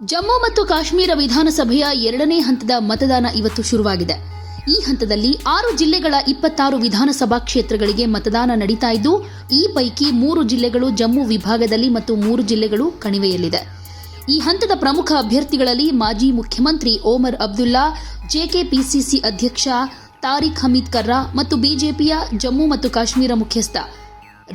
ಜಮ್ಮು ಮತ್ತು ಕಾಶ್ಮೀರ ವಿಧಾನಸಭೆಯ ಎರಡನೇ ಹಂತದ ಮತದಾನ ಇವತ್ತು ಶುರುವಾಗಿದೆ. ಈ ಹಂತದಲ್ಲಿ ಆರು ಜಿಲ್ಲೆಗಳ ಇಪ್ಪತ್ತಾರು ವಿಧಾನಸಭಾ ಕ್ಷೇತ್ರಗಳಿಗೆ ಮತದಾನ ನಡೀತಾ ಇದ್ದು, ಈ ಪೈಕಿ ಮೂರು ಜಿಲ್ಲೆಗಳು ಜಮ್ಮು ವಿಭಾಗದಲ್ಲಿ ಮತ್ತು ಮೂರು ಜಿಲ್ಲೆಗಳು ಕಣಿವೆಯಲ್ಲಿದೆ. ಈ ಹಂತದ ಪ್ರಮುಖ ಅಭ್ಯರ್ಥಿಗಳಲ್ಲಿ ಮಾಜಿ ಮುಖ್ಯಮಂತ್ರಿ ಓಮರ್ ಅಬ್ದುಲ್ಲಾ, ಜೆಕೆಪಿಸಿಸಿ ಅಧ್ಯಕ್ಷ ತಾರಿಕ್ ಹಮೀದ್ ಕರ್ರಾ ಮತ್ತು ಬಿಜೆಪಿಯ ಜಮ್ಮು ಮತ್ತು ಕಾಶ್ಮೀರ ಮುಖ್ಯಸ್ಥ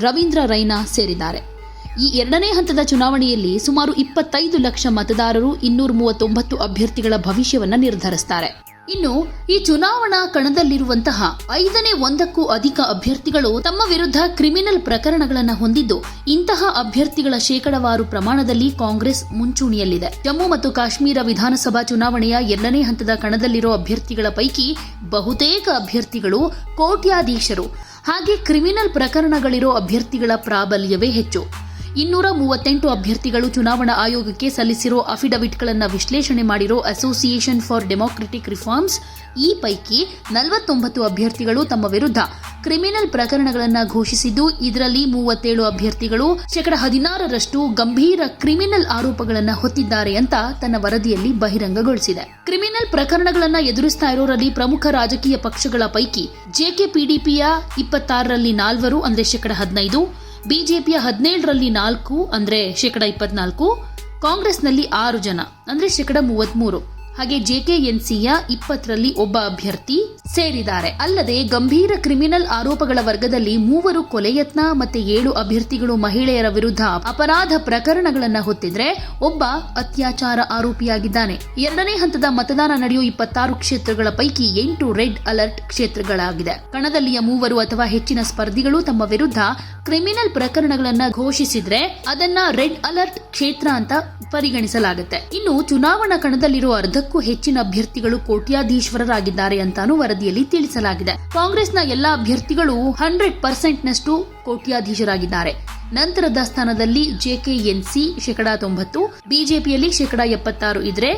ರವೀಂದ್ರ ರೈನಾ ಸೇರಿದ್ದಾರೆ. ಈ ಎರಡನೇ ಹಂತದ ಚುನಾವಣೆಯಲ್ಲಿ ಸುಮಾರು ಇಪ್ಪತ್ತೈದು ಲಕ್ಷ ಮತದಾರರು ಇನ್ನೂರ ಮೂವತ್ತೊಂಬತ್ತು ಅಭ್ಯರ್ಥಿಗಳ ಭವಿಷ್ಯವನ್ನು ನಿರ್ಧರಿಸುತ್ತಾರೆ ಇನ್ನು, ಈ ಚುನಾವಣಾ ಕಣದಲ್ಲಿರುವಂತಹ ಐದನೇ ಒಂದಕ್ಕೂ ಅಧಿಕ ಅಭ್ಯರ್ಥಿಗಳು ತಮ್ಮ ವಿರುದ್ಧ ಕ್ರಿಮಿನಲ್ ಪ್ರಕರಣಗಳನ್ನು ಹೊಂದಿದ್ದು, ಇಂತಹ ಅಭ್ಯರ್ಥಿಗಳ ಶೇಕಡವಾರು ಪ್ರಮಾಣದಲ್ಲಿ ಕಾಂಗ್ರೆಸ್ ಮುಂಚೂಣಿಯಲ್ಲಿದೆ. ಜಮ್ಮು ಮತ್ತು ಕಾಶ್ಮೀರ ವಿಧಾನಸಭಾ ಚುನಾವಣೆಯ ಎರಡನೇ ಹಂತದ ಕಣದಲ್ಲಿರೋ ಅಭ್ಯರ್ಥಿಗಳ ಪೈಕಿ ಬಹುತೇಕ ಅಭ್ಯರ್ಥಿಗಳು ಕೋಟ್ಯಾಧೀಶರು. ಹಾಗೆ ಕ್ರಿಮಿನಲ್ ಪ್ರಕರಣಗಳಿರೋ ಅಭ್ಯರ್ಥಿಗಳ ಪ್ರಾಬಲ್ಯವೇ ಹೆಚ್ಚು. ಇನ್ನೂರ ಮೂವತ್ತೆಂಟು ಅಭ್ಯರ್ಥಿಗಳು ಚುನಾವಣಾ ಆಯೋಗಕ್ಕೆ ಸಲ್ಲಿಸಿರೋ ಅಫಿಡವಿಟ್ಗಳನ್ನು ವಿಶ್ಲೇಷಣೆ ಮಾಡಿರೋ ಅಸೋಸಿಯೇಷನ್ ಫಾರ್ ಡೆಮಾಕ್ರೆಟಿಕ್ ರಿಫಾರ್ಮ್ಸ್ ಈ ಪೈಕಿ ನಲವತ್ತೊಂಬತ್ತು ಅಭ್ಯರ್ಥಿಗಳು ತಮ್ಮ ವಿರುದ್ಧ ಕ್ರಿಮಿನಲ್ ಪ್ರಕರಣಗಳನ್ನು ಘೋಷಿಸಿದ್ದು, ಇದರಲ್ಲಿ ಮೂವತ್ತೇಳು ಅಭ್ಯರ್ಥಿಗಳು ಶೇಕಡ ಹದಿನಾರರಷ್ಟು ಗಂಭೀರ ಕ್ರಿಮಿನಲ್ ಆರೋಪಗಳನ್ನು ಹೊತ್ತಿದ್ದಾರೆ ಅಂತ ತನ್ನ ವರದಿಯಲ್ಲಿ ಬಹಿರಂಗಗೊಳಿಸಿದೆ. ಕ್ರಿಮಿನಲ್ ಪ್ರಕರಣಗಳನ್ನು ಎದುರಿಸ್ತಾ ಇರೋರಲ್ಲಿ ಪ್ರಮುಖ ರಾಜಕೀಯ ಪಕ್ಷಗಳ ಪೈಕಿ ಜೆಕೆಪಿಡಿಪಿಯ ಇಪ್ಪತ್ತಾರರಲ್ಲಿ ನಾಲ್ವರು, ಅಂದರೆ ಶೇಕಡ ಹದಿನೈದು ಬಿಜೆಪಿಯ ಹದಿನೇಳರಲ್ಲಿ ನಾಲ್ಕು ಅಂದ್ರೆ ಶೇಕಡ ಇಪ್ಪತ್ನಾಲ್ಕು ಕಾಂಗ್ರೆಸ್ನಲ್ಲಿ ಆರು ಜನ ಅಂದ್ರೆ ಶೇಕಡ ಮೂವತ್ಮೂರು. ಹಾಗೆ ಜೆಕೆಎನ್ಸಿಯ ಇಪ್ಪತ್ತರಲ್ಲಿ ಒಬ್ಬ ಅಭ್ಯರ್ಥಿ ಸೇರಿದ್ದಾರೆ. ಅಲ್ಲದೆ ಗಂಭೀರ ಕ್ರಿಮಿನಲ್ ಆರೋಪಗಳ ವರ್ಗದಲ್ಲಿ ಮೂವರು ಕೊಲೆ ಯತ್ನ ಮತ್ತೆ ಏಳು ಅಭ್ಯರ್ಥಿಗಳು ಮಹಿಳೆಯರ ವಿರುದ್ಧ ಅಪರಾಧ ಪ್ರಕರಣಗಳನ್ನು ಹೊತ್ತಿದ್ರೆ ಒಬ್ಬ ಅತ್ಯಾಚಾರ ಆರೋಪಿಯಾಗಿದ್ದಾನೆ. ಎರಡನೇ ಹಂತದ ಮತದಾನ ನಡೆಯುವ ಇಪ್ಪತ್ತಾರು ಕ್ಷೇತ್ರಗಳ ಪೈಕಿ ಎಂಟು ರೆಡ್ ಅಲರ್ಟ್ ಕ್ಷೇತ್ರಗಳಾಗಿದೆ. ಕಣದಲ್ಲಿಯ ಮೂವರು ಅಥವಾ ಹೆಚ್ಚಿನ ಸ್ಪರ್ಧಿಗಳು ತಮ್ಮ ವಿರುದ್ಧ ಕ್ರಿಮಿನಲ್ ಪ್ರಕರಣಗಳನ್ನು ಘೋಷಿಸಿದ್ರೆ ಅದನ್ನ ರೆಡ್ ಅಲರ್ಟ್ ಕ್ಷೇತ್ರ ಅಂತ ಪರಿಗಣಿಸಲಾಗುತ್ತೆ. ಇನ್ನು ಚುನಾವಣಾ ಕಣದಲ್ಲಿರುವ ಅರ್ಧಕ್ಕೂ ಹೆಚ್ಚಿನ ಅಭ್ಯರ್ಥಿಗಳು ಕೋಟ್ಯಾಧೀಶ್ವರರಾಗಿದ್ದಾರೆ ಅಂತಾನೂ ವರದಿಯಲ್ಲಿ ತಿಳಿಸಲಾಗಿದೆ. ಕಾಂಗ್ರೆಸ್ನ ಎಲ್ಲಾ ಅಭ್ಯರ್ಥಿಗಳು ಹಂಡ್ರೆಡ್ ಪರ್ಸೆಂಟ್ ನಷ್ಟು ಕೋಟ್ಯಾಧೀಶರಾಗಿದ್ದಾರೆ. ನಂತರದ ಸ್ಥಾನದಲ್ಲಿ ಜೆಕೆಎನ್ಸಿ ಶೇಕಡಾ ತೊಂಬತ್ತು, ಬಿಜೆಪಿಯಲ್ಲಿ ಶೇಕಡಾ ಎಪ್ಪತ್ತಾರು ಇದ್ರೆ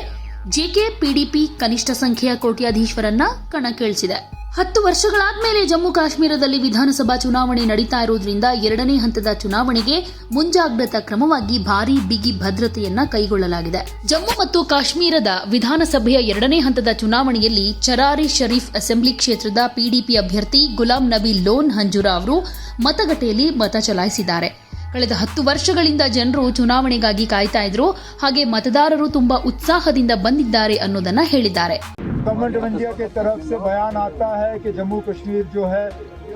ಜೆಕೆ ಪಿಡಿಪಿ ಕನಿಷ್ಠ ಸಂಖ್ಯೆಯ ಕೋಟ್ಯಾಧೀಶ್ವರನ್ನ ಕಣಕ್ಕಿಳಿಸಿದೆ. ಹತ್ತು ವರ್ಷಗಳಾದ್ಮೇಲೆ ಜಮ್ಮು ಕಾಶ್ಮೀರದಲ್ಲಿ ವಿಧಾನಸಭಾ ಚುನಾವಣೆ ನಡೀತಾ ಇರುವುದರಿಂದ ಎರಡನೇ ಹಂತದ ಚುನಾವಣೆಗೆ ಮುಂಜಾಗ್ರತಾ ಕ್ರಮವಾಗಿ ಭಾರಿ ಬಿಗಿ ಭದ್ರತೆಯನ್ನ ಕೈಗೊಳ್ಳಲಾಗಿದೆ. ಜಮ್ಮು ಮತ್ತು ಕಾಶ್ಮೀರದ ವಿಧಾನಸಭೆಯ ಎರಡನೇ ಹಂತದ ಚುನಾವಣೆಯಲ್ಲಿ ಚರಾರಿ ಷರೀಫ್ ಅಸೆಂಬ್ಲಿ ಕ್ಷೇತ್ರದ ಪಿಡಿಪಿ ಅಭ್ಯರ್ಥಿ ಗುಲಾಂ ನಬಿ ಲೋನ್ ಹಂಜುರಾ ಅವರು ಮತಗಟ್ಟೆಯಲ್ಲಿ ಮತ ಚಲಾಯಿಸಿದ್ದಾರೆ. ಕಳೆದ ಹತ್ತು ವರ್ಷಗಳಿಂದ ಜನರು ಚುನಾವಣೆಗಾಗಿ ಕಾಯ್ತಾ ಇದ್ರು. ಹಾಗೆ ಮತದಾರರು ತುಂಬಾ ಉತ್ಸಾಹದಿಂದ ಬಂದಿದ್ದಾರೆ ಅನ್ನೋದನ್ನ ಹೇಳಿದ್ದಾರೆ. गवर्नमेंट ऑफ़ इंडिया के तरफ़ से बयान आता है कि जम्मू कश्मीर जो है,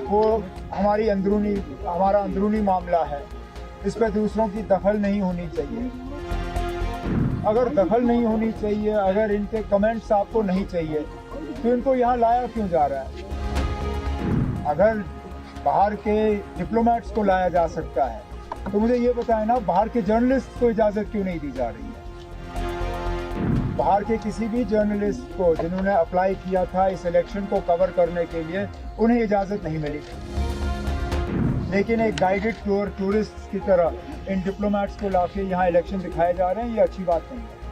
वो हमारी अंदरूनी, हमारा अंदरूनी मामला है। इस पर दूसरों की दखल नहीं होनी चाहिए। अगर दखल नहीं होनी चाहिए, अगर इनके कमेंट्स आपको नहीं चाहिए तो इनको यहाँ लाया क्यों जा रहा है? अगर बाहर के डिप्लोमेट्स को लाया जा सकता है तो मुझे ये बताएँ ना, बाहर के जर्नलिस्ट को इजाज़त क्यों नहीं दी जा रही? है बाहर के किसी भी जर्नलिस्ट को जिन्होंने अप्लाई किया था इस इलेक्शन को कवर करने के लिए, उन्हें इजाज़त नहीं मिली। लेकिन एक गाइडेड टूर टूरिस्ट की तरह, इन डिप्लोमेट्स को लाके यहाँ इलेक्शन दिखाए जा रहे हैं, ये अच्छी बात नहीं है।